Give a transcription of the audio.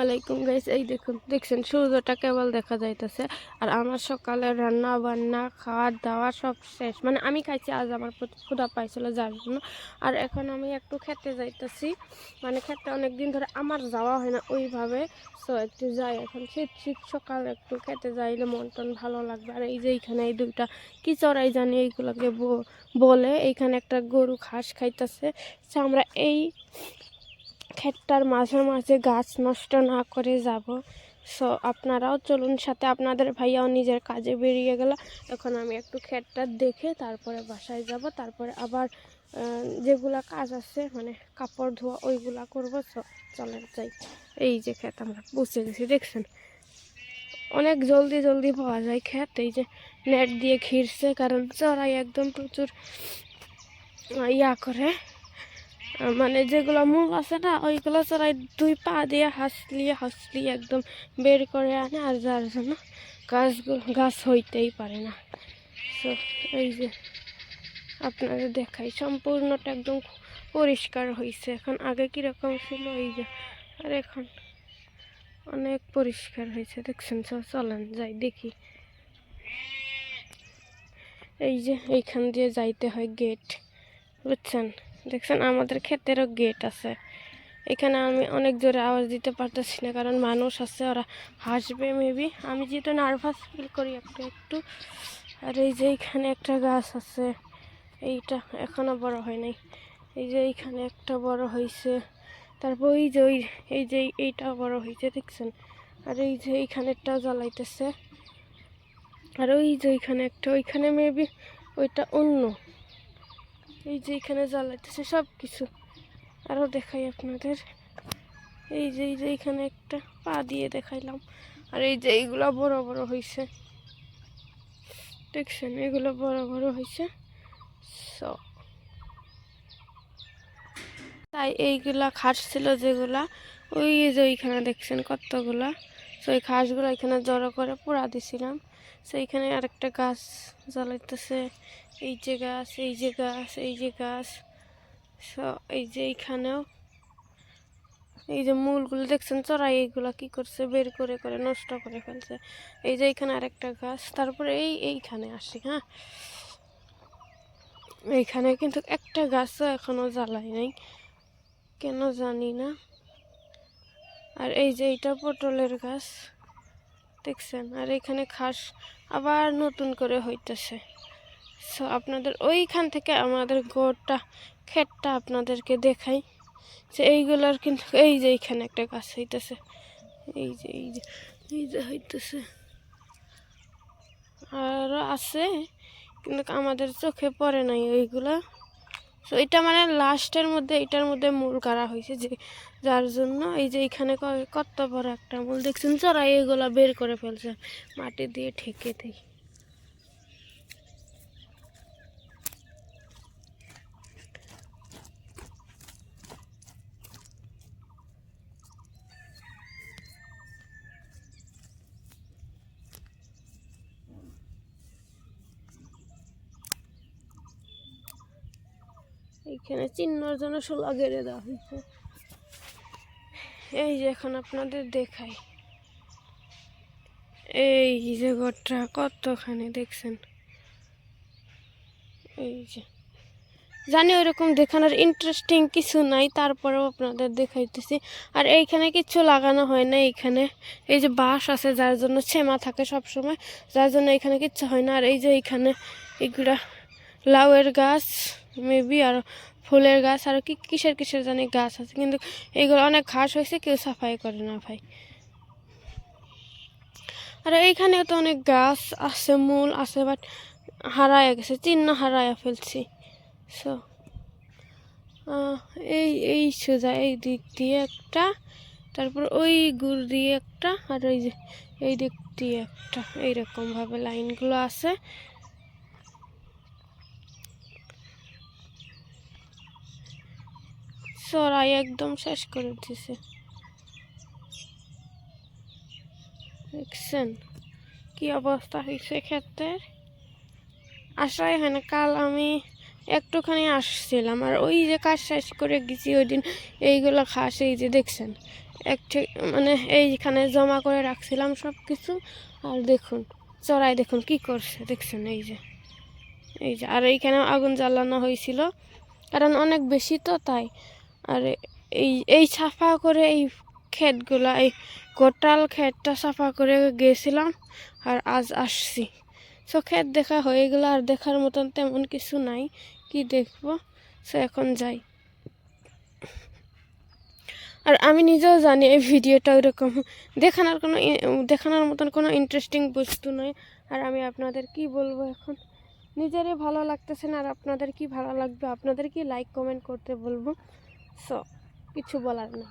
আলাইকুম গাইস এই দেখুন, দেখছেন, সূর্যটা কেবল দেখা যাইতেছে। আর আমার সকালে রান্না বান্না খাওয়া দাওয়া সব শেষ। মানে আমি খাইছি, আজ আমার ক্ষুধা পাইছিল যার জন্য। আর এখন আমি একটু খেতে যাইতেছি। মানে খেতে অনেক দিন ধরে আমার যাওয়া হয় না ওইভাবে। সো একটু যাই এখন। শীত শীত সকালে একটু খেতে যাইলে মন টন ভালো লাগবে। আর এই যে এইখানে এই দুইটা কি চড়াই জানি এইগুলোকে বলে। এইখানে একটা গরু ঘাস খাইতেছে। আমরা এই ক্ষেতটার মাঝে মাঝে গাছ নষ্ট না করে যাব। সো আপনারাও চলুন সাথে আপনাদের ভাইয়াও নিজের কাজে বেরিয়ে গেল। এখন আমি একটু ক্ষেতটা দেখে তারপরে বাসায় যাব। তারপরে আবার যেগুলা কাজ আছে মানে কাপড় ধোয়া, ওইগুলা করব। সো চলেন যাই। এই যে ক্ষেত আমরা বুঝতে গেছি, দেখছেন? অনেক জলদি জলদি পাওয়া যায় ক্ষেত। এই যে নেট দিয়ে ঘিরছে, কারণ চড়াই একদম প্রচুর ইয়া করে। মানে যেগুলো মূল আছে না, ওইগুলো চড়াই দুই পা দিয়ে হাসলিয়ে হাসলিয়ে একদম বের করে আনে আর যার জন্য গাছগুলো গাছ হইতেই পারে না। তো এই যে আপনাদের দেখাই, সম্পূর্ণটা একদম পরিষ্কার হয়েছে এখন আগে কীরকম ছিল, এই যে, আর এখন অনেক পরিষ্কার হয়েছে দেখছেন সব চলেন যাই, দেখি। এই যে, এইখান দিয়ে যাইতে হয় গেট বুঝছেন? দেখছেন, আমাদের ক্ষেতেরও গেট আছে। এখানে আমি অনেক জোরে আওয়াজ দিতে পারতেছি না, কারণ মানুষ আছে, ওরা হাসবে মেবি আমি যেহেতু নার্ভাস ফিল করি একটু একটু। আর এই যে এইখানে একটা গাছ আছে, এইটা এখনও বড় হয় নাই। এই যে এইখানে একটা বড় হয়েছে তারপর ওই যে ওই, এই যে এইটা বড় হয়েছে দেখছেন? আর এই যে এইখানেরটাও জ্বালাইতেছে। আর ওই যে ওইখানে একটা, ওইখানে মেবি ওইটা অন্য। এই যে এখানে জ্বালাইতেছে সব কিছু আরও দেখাই আপনাদের। এই যে এই যে এখানে একটা পা দিয়ে দেখাইলাম। আর এই যে এইগুলো বড় বড় হয়েছে দেখছেন, এগুলো বড় বড় হয়েছে সো তাই এইগুলা খাস ছিল যেগুলা। ওই যে ওইখানে দেখছেন কতগুলা। তো ওই ঘাসগুলো এখানে জড়ো করে পোড়া দিছিলাম। তো এইখানে আরেকটা গাছ জ্বালাইতেছে। এই যে গাছ, এই যে গাছ, এই যে গাছ। সো এই যে এইখানেও এই যে মূলগুলো দেখছেন, চড়াই এইগুলা কি করছে? বের করে করে, নষ্ট করে ফেলছে। এই যে এইখানে আরেকটা গাছ। তারপরে এই এইখানে আসি হ্যাঁ? এইখানে কিন্তু একটা গাছও এখনও জ্বালাই নাই। কেন জানি না। আর এই যে এইটা পটলের গাছ। দেখছেন? আর এখানে খাস আবার নতুন করে হইতেছে। সো আপনাদের ওইখান থেকে আমাদের গোটা ক্ষেতটা আপনাদেরকে দেখাই। যে এইগুলার কিন্তু, এই যে এইখানে একটা গাছ হইতেছে। এই যে এই যে এই যে হইতেছে। আরও আছে, কিন্তু আমাদের চোখে পড়ে নাই ওইগুলা। তো এটা মানে লাস্টের মধ্যে, এটার মধ্যে মূল কারা হয়েছে যে, যার জন্য এই যে এখানে কত বড় একটা মূল দেখছেন চড়াই এগুলো বের করে ফেলছে, মাটি দিয়ে ঠেকে দেই এইখানে চিহ্নর জন্য শোলা গেড়ে দেওয়া হয়েছে। এই যে এখন আপনাদের দেখাই। এই যে ঘরটা কতখানি দেখছেন? এই যে। জানি ওইরকম দেখানোর ইন্টারেস্টিং কিছু নাই, তারপরেও আপনাদের দেখাইতেছি। আর এইখানে কিছু লাগানো হয় না এইখানে। এই যে বাঁশ আছে, যার জন্য ছেমা থাকে সব সময় যার জন্য এখানে কিচ্ছু হয় না। আর এই যে এইখানে এগুলা লাউয়ের গাছ, মেবি আর ফুলের গাছ আর কি কিসের কিসের জানি গাছ আছে, কিন্তু এইগুলো অনেক ঘাস হয়েছে, কেউ সাফাই করে না ভাই। আর এইখানে তো অনেক গাছ আছে, মূল আছে বাট হারায় গেছে, চিহ্ন হারায় ফেলছি। সো এই এই সোজা এই দিক দিয়ে একটা, তারপর ওই গুড় দিয়ে একটা, আর ওই যে এই দিক দিয়ে একটা, এইরকমভাবে লাইনগুলো আছে। চড়াই একদম শেষ করে দিছে দেখছেন কি অবস্থা হয়েছে ক্ষেতের? আসাই হয় না কাল আমি একটুখানি আসছিলাম আর ওই যে কাজ শেষ করে গেছি ওই দিন এইগুলো খাস, এই যে দেখছেন এক মানে এইখানে জমা করে রাখছিলাম সব কিছু আর দেখুন চড়াই দেখুন কি করছে, দেখছেন এই যে এই যে। আর এইখানে আগুন জ্বালানো হয়েছিল। কারণ অনেক বেশি তো তাই। আর এই এই সাফা করে এই ক্ষেতগুলা, এই গোটাল ক্ষেতটা সাফা করে গেছিলাম আর আজ আসছি। সো ক্ষেত দেখা হয়ে গেলো আর দেখার মতন তেমন কিছু নাই। কি দেখব? সো এখন যাই। আর আমি নিজেও জানি এই ভিডিওটা ওইরকম। দেখানোর কোনো দেখানোর মতন কোনো ইন্টারেস্টিং বস্তু নয়। আর আমি আপনাদের কি বলব এখন? নিজেরই ভালো লাগতেছে না আর আপনাদের কি ভালো লাগবে? আপনাদের কি লাইক কমেন্ট করতে বলব? সো কিছু বলার না।